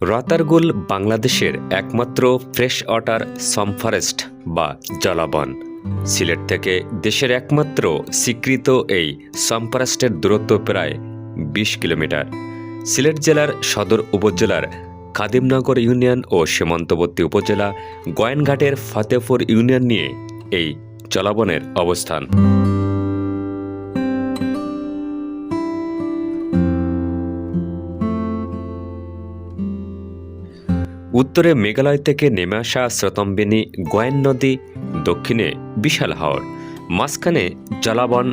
রাতারগুল বাংলাদেশের একমাত্র fresh water সমফরেস্ট বা জলাবন। সিলেট থেকে দেশের একমাত্র স্বীকৃত এই সমফরেস্টের দূরত্ব প্রায় বিশ কিলোমিটার। সিলেট জেলার সদর উপজেলার খাদিমনগর ইউনিয়ন ও সীমান্তবর্তী উপজেলা গয়েনঘাটের ফতেপুর ইউনিয়ন নিয়ে এই জলাবনের অবস্থান। উত্তরে মেঘালয় থেকে নেমে আসা স্রোতম্বিনী গয়েন নদী, দক্ষিণে বিশাল হাওর, মাঝখানে জলাবন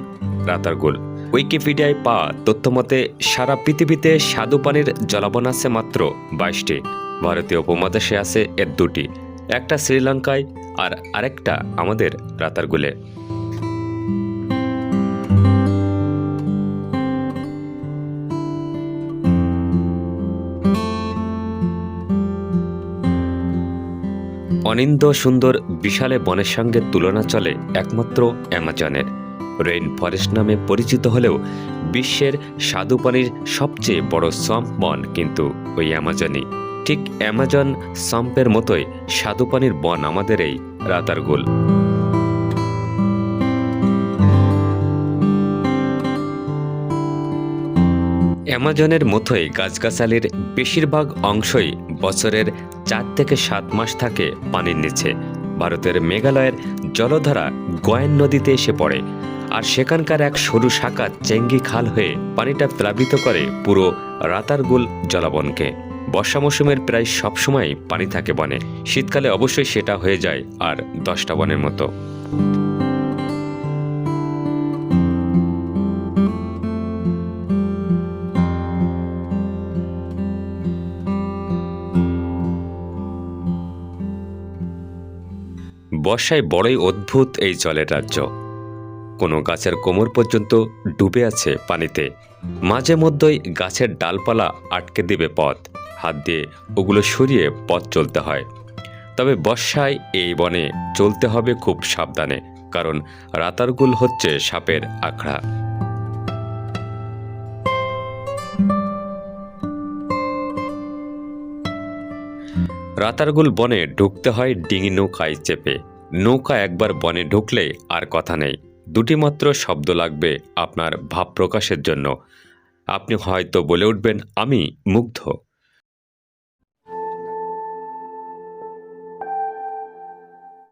রাতারগুল। উইকিপিডিয়ায় পাওয়া তথ্যমতে সারা পৃথিবীতে স্বাদু পানির জলাবন আছে মাত্র বাইশটি। ভারতীয় উপমহাদেশে আছে এর দুটি, একটা শ্রীলঙ্কায় আর আরেকটা আমাদের রাতারগুলে। অনিন্দ সুন্দর বিশালে বনের সঙ্গে তুলনা চলে একমাত্র অ্যামাজনের। রেইন ফরেস্ট নামে পরিচিত হলেও বিশ্বের স্বাদুপানির সবচেয়ে বড় সম্প বন কিন্তু ওই অ্যামাজনই। ঠিক অ্যামাজন সাম্পের মতোই স্বাদুপানির বন আমাদের এই রাতারগুল। অ্যামাজনের মতোই গাছগাছালির বেশিরভাগ অংশই বছরের চার থেকে সাত মাস থাকে পানির নিচে। ভারতের মেঘালয়ের জলধারা গয়েন নদীতে এসে পড়ে আর সেখানকার এক সরু শাখা চেঙ্গি খাল হয়ে পানিটা প্লাবিত করে পুরো রাতারগুল জলাবনকে। বর্ষা মৌসুমের প্রায় সবসময় পানি থাকে বনে। শীতকালে অবশ্যই সেটা হয়ে যায় আর দশটা বনের মতো। বর্ষায় বড়ই অদ্ভুত এই জলের রাজ্য। কোনো গাছের কোমর পর্যন্ত ডুবে আছে পানিতে। মাঝে মধ্যেই গাছের ডালপালা আটকে দিবে পথ। হাত দিয়ে ওগুলো সরিয়ে পথ চলতে হয়। তবে বর্ষায় এই বনে চলতে হবে খুব সাবধানে, কারণ রাতারগুল হচ্ছে সাপের আখড়া। রাতারগুল বনে ঢুকতে হয় ডিঙি নৌকায় চেপে। নৌকা একবার বনে ঢুকলে আর কথা নেই। দুটি মাত্র শব্দ লাগবে আপনার ভাব প্রকাশের জন্য। আপনি হয়তো বলে উঠবেন, আমি মুগ্ধ।